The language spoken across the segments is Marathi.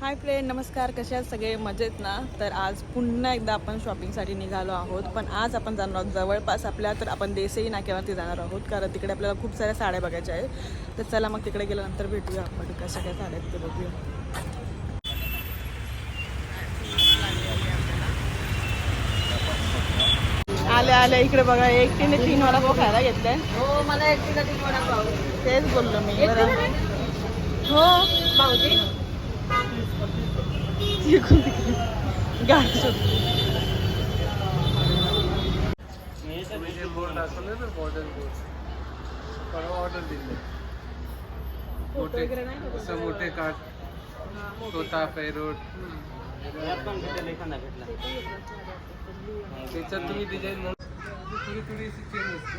हाय फ्रेंड नमस्कार. कसे आहात सगळे? मजेत ना? तर आज पुन्हा एकदा आपण शॉपिंगसाठी निघालो आहोत. पण आज आपण जाणार आहोत जवळपास आपल्या तर आपण देसाई नाक्यावरती जाणार आहोत. कारण तिकडे आपल्याला खूप साऱ्या साड्या बघायच्या आहेत. तर चला मग तिकडे गेल्यानंतर भेटूया आपण. कशा काय साड्या ते बघूया. आल्या आल्या. इकडे बघा एकटीने तीन वाला भाऊ खायला घेतलाय. हो मला एकटीला तीन वडापाव तेच बोललो मी. हो. भाऊजी? असं मोठे काठ तोता फेरोट त्याच्यात तुम्ही डिझाईन म्हणून थोडी थोडीशी चेंज असते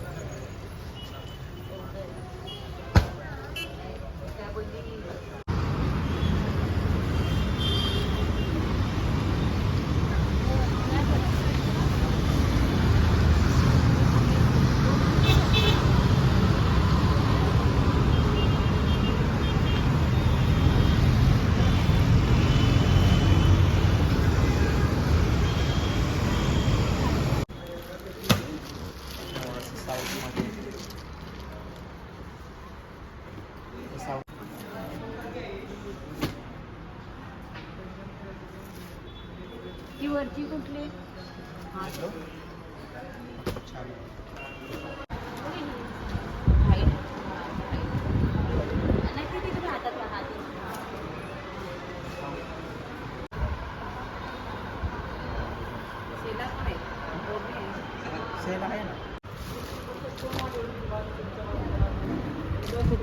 ती वरची कुठली?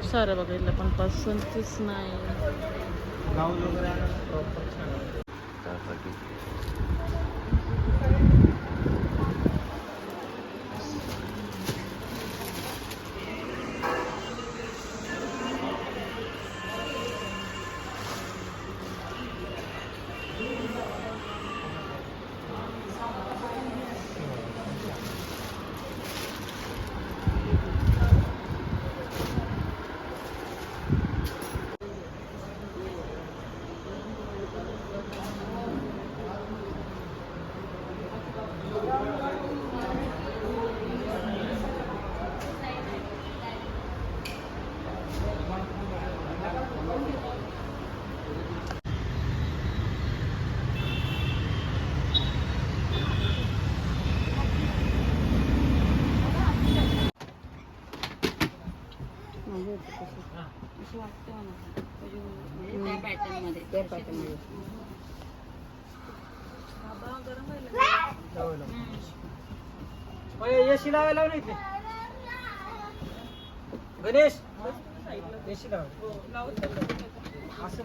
सारं बघितलं पण पसंतीच नाही. त्या पॅटर्नमध्ये त्या पॅटर्नमध्ये एसी लावायला लावली इथे. गणेश. एसी लावा. असं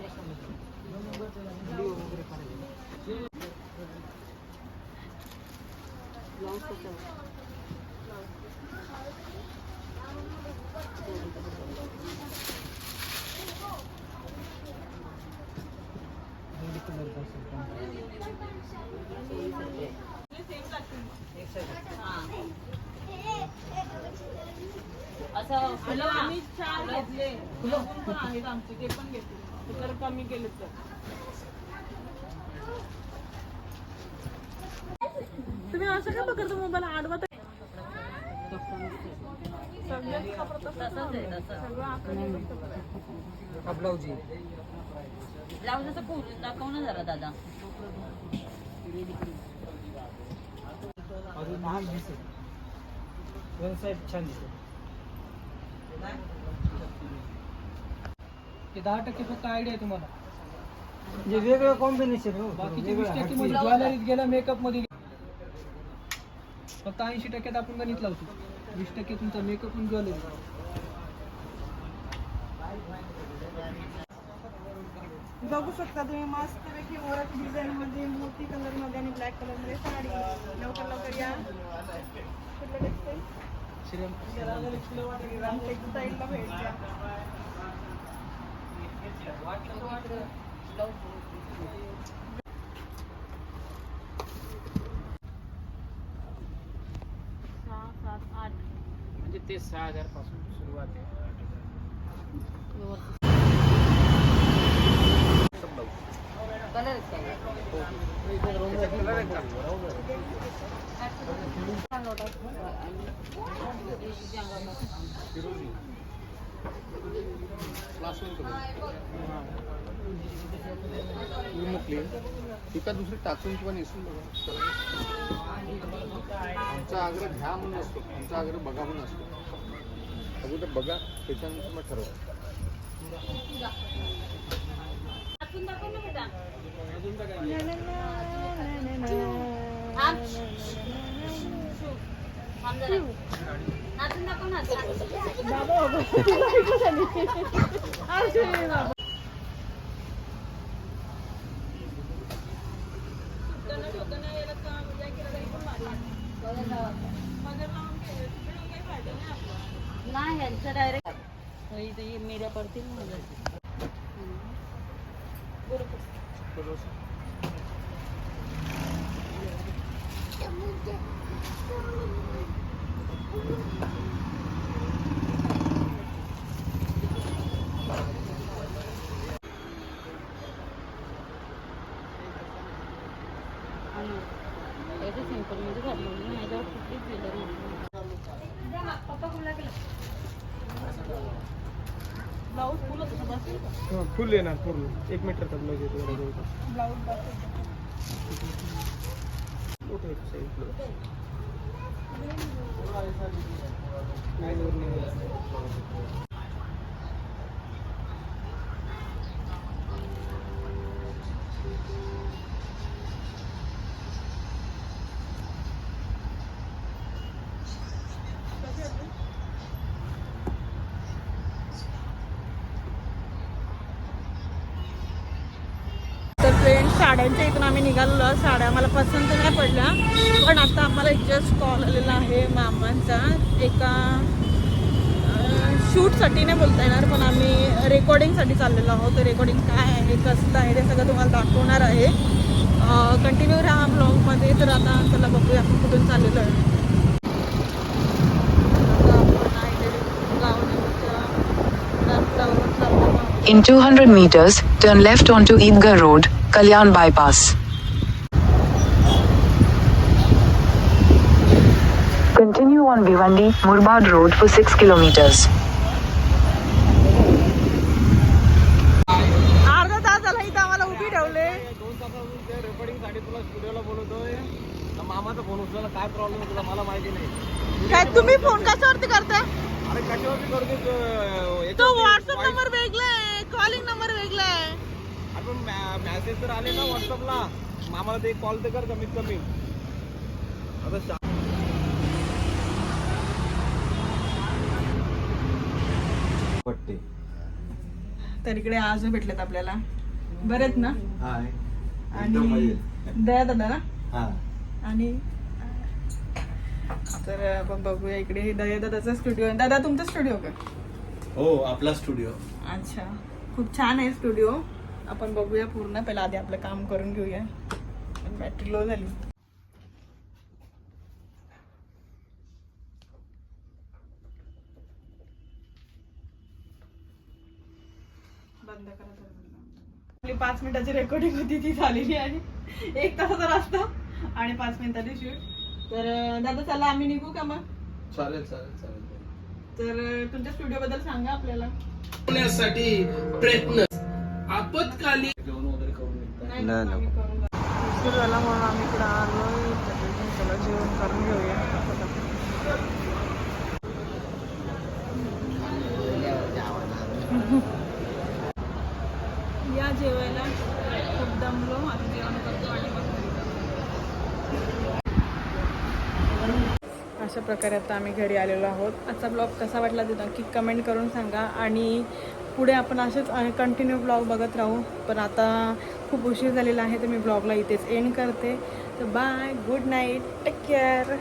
असं फुलं आम्ही चार घेतले अजून पण आहेत आमचे ते पण घेतले तर कमी केलं तर तुम्ही असं का बघतो मोबाईल? आडवा तर सगळेच कपडे तसंच तसंच आहे, लावले. तसंच. सगळं आकडे हा ब्लाऊज ब्लाऊजाचं फुल दाखव ना जरा दादा. अजून महाग दिसेल वन साईड छान दिसेल ते दहा टक्के फक्त आयडिया आहे तुम्हाला. म्हणजे वेगळं कॉम्बिनेशन हो बाकीचे वीस टक्के मध्ये ज्वेलरीत गेला मेकअपमध्ये. फक्त ऐंशी टक्क्यात आपण गणित लावतो. वीस टक्के तुमचा मेकअप आणि ज्वेलरी बघू शकता तुम्ही मस्त पैकी ओरख डिझाईन मध्ये मोती कलरमध्ये आणि ब्लॅक कलरमध्ये साडी. लवकर लवकर या. कुठलं टेक्सटाईल ते सहा हजारपासून सुरुवात आहे. कलर एका दुसरी टाकून किंवा नेसून बघा. आमचा आग्रह घ्या म्हणून असतो. आमचा आग्रह बघा म्हणून असतो. अगोदर बघा त्याच्यानंतर मग ठरवा. नाचून दाखव ना बेटा थांब जरा. नाचून दाखव ना नाही ह्यांचं डायरेक्ट इथे मेऱ्या पडतील ना माझ्या. आणि याचं सिंपलमध्ये घातलं ना ह्याच्यावर कुठलीच ज्वेलरी नाही पप्पा कुठला ब्लाऊज फुल येणार पूर्ण. एक मीटर तर ब्लाऊज येतो ब्लाऊज साड्यांच्या इथून आम्ही निघालेलो. साड्या आम्हाला पसंत नाही पडल्या. पण आता आम्हाला एक जस्ट कॉल आलेला आहे मामांचा. एका शूटसाठी नाही बोलता येणार पण आम्ही रेकॉर्डिंगसाठी चाललेलो आहोत. तर रेकॉर्डिंग काय आहे कसलं आहे ते सगळं तुम्हाला दाखवणार आहे. कंटिन्यू राहा ब्लॉगमध्ये तर आता चला बघूया आपण कुठून चाललेलो आहे. In 200 meters, turn left onto Eidgah Road, Kalyan Bypass. Continue on Bhiwandi, Murbad Road for 6 kilometers. अर्धा तास झाला इथं आम्हाला उभी ठेवले दोन तासापासून ते रेकॉर्डिंग तुला स्टुडिओला बोलवतोय तर मामाचा फ़ोन उचलायला काय प्रॉब्लेम तुला मला माहिती नाही काय तुम्ही फ़ोन कशावरती करता अरे कशावरती करतो तो व्हॉट्सअप नंबर वेगळा आहे कॉलिंग नंबर वेगळा आहे अरे पण मॅसेज तर आले ना व्हॉट्सअपला मामाला ते कॉल तर कर कमीत कमी. आता शा- पट्टे तर इकडे आज भेटलेत आपल्याला. बरेत ना? हाय. आणि दया दादा ना? हा. आणि तर आपण बघूया इकडे दया दादाचा स्टुडिओ. आहे दादा तुमचा स्टुडिओ का? हो आपला स्टुडिओ. अच्छा. खूप छान आहे स्टुडिओ. आपण बघूया पूर्ण. पहिला आधी आपलं काम करून घेऊया. बॅटरी लो झाली. बंद करा. आपली पाच मिनिटाची रेकॉर्डिंग होती ती झालेली आहे. एक तासाचा रस्ता आणि पाच मिनिटाची शूट तर दादा चला आम्ही निघू का मग? चालेल चालेल चालेल. तर तुमच्या स्टुडिओ बद्दल सांगा आपल्याला. प्रयत्न. जेवण वगैरे करून नाही आम्ही करून जाऊ. उशीर झाला म्हणून आम्ही इकडे चला जेवण करून घेऊया. या जेवायला खूप दमलो आता जेवण करतो आणि मग. अशा प्रकारे आता आम्ही घरी आलेलो आहोत. आजचा ब्लॉग कसा वाटला ते नक्की कमेंट करून सांगा. आणि पुढे आपण असेच कंटिन्यू ब्लॉग बघत राहू. पण आता खूप उशीर झालेला आहे तर मी ब्लॉगला इथेच एंड करते. तर bye good night take care